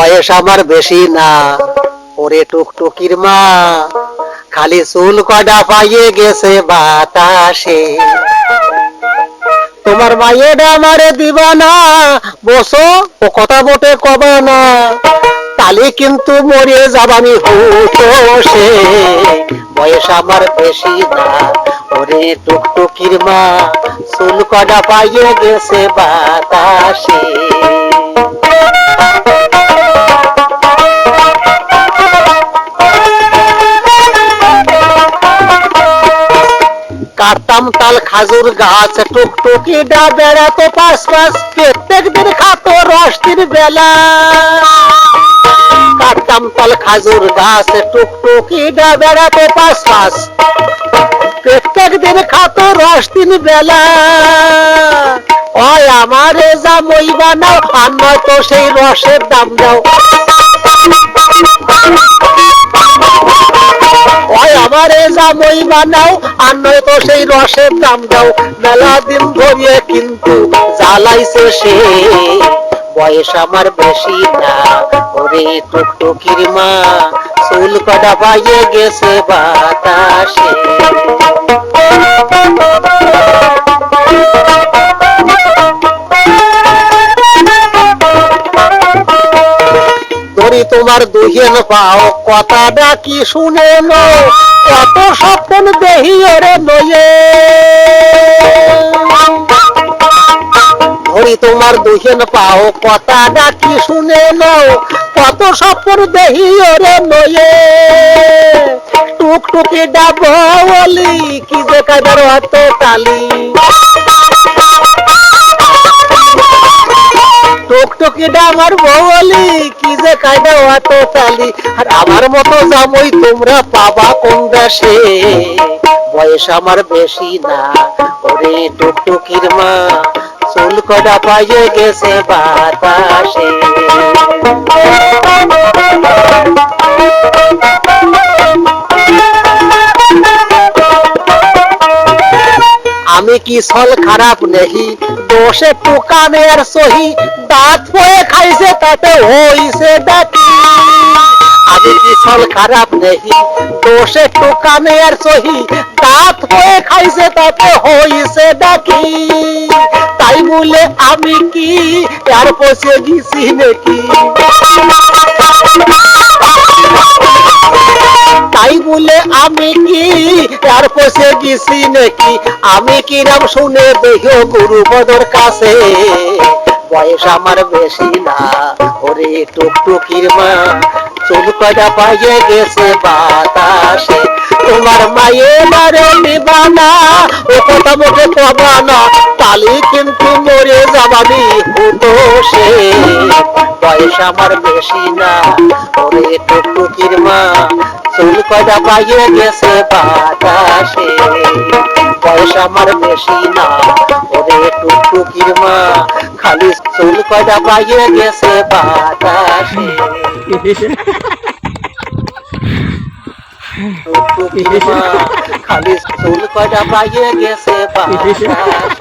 বয়স আমার বেশি না। ওরে টুকটুকির মা, খালি চুল কডা পাইয়ে গেছে বাতাসে। তোমার মায়েরা আমারে দিবা না বসো, ও কথা বটে কবা না। তালি কিন্তু মরে যাবানি হুটে বয়স আমার বেশি না। ওরে টুকটুকির মা, চুল কডা পাইয়ে গেছে বাতাসে। খাজুর গাছ টুকটুকি ডা বেড়াতো পাশ পাশ প্রত্যেক দিন খাতো রষ্টির বেলা। কাটতাম খাজুর গাছ টুকটুকি ডা বেড়াতো পাশ পাশ প্রত্যেক দিন খাতো রষ্টির বেলা। ওই আমারে যা মই বানাও, আর তো সেই রসের দাম দাও। ওই আমারে যা মই বানাও আর নয়তো সেই রসের দাম দাও। মেলা দিন ধরিয়ে কিন্তু জ্বালাইছে সে। বয়স আমার বেশি না, ওরে টুকটুকির মা, চুল কটা পাইয়ে গেছে বাতাসে। ধরি তোমার দুহেন পাও কথাটা কি শুনে কত স্বপ্ন দেহি ওরে নয়ে ধরি তোমার দুহেন পাও কথাটা কি শুনে নো? কত স্বপ্ন দেহি ওরে নয়ে টুকটুকি ডাবলি কি যে কাদের হাত তালি টুকটুকিটা আমার বলি কি যে কায়দা অত চালি, আর আমার মতো জামই তোমরা পাবা কোন দেশে? বয়স আমার বেশি না, ওরে টুকটুকির মা, চুল কটা পাইয়ে গেছে বাতাসে। আমি কি সল খারাপ নেহি? দোষে টুকানের সহি, দাঁত হয়ে খাইছে, তাতে হইছে ডাকি। আমি কি সল খারাপ নেহি? দোষে টুকানের সহি, দাঁত হয়ে খাইছে, তাতে হইছে ডাকি। তাই বলে আমি কি? আর পচে গেছি নাকি? তাই বলে আমি কি? আর পচে গেছি নাকি? আমি কি নাম শুনে দেখিও গুরুপদর কাছে? বয়স আমার বেশি না, ওরে টুকটুকির মা। চুল পাইয়ে গেছে বাতাসে। তোমার মায়ে মারে নিবানা ও কথা মুখে কবানা তালি কিন্তু মরে যাবানি হুতো সে বয়স আমার বেশি না, ওরে টুকটুকির মা। চুল কটা পাইয়ে গেছে বাতাসে। বয়স আমার বেশি না, ওরে টুকটুকির মা, খালি চুল কটা পাইয়ে গেছে বাতাসে টুকটুকির মা, খালি চুল কটা পাইয়ে গেছে বাতাসে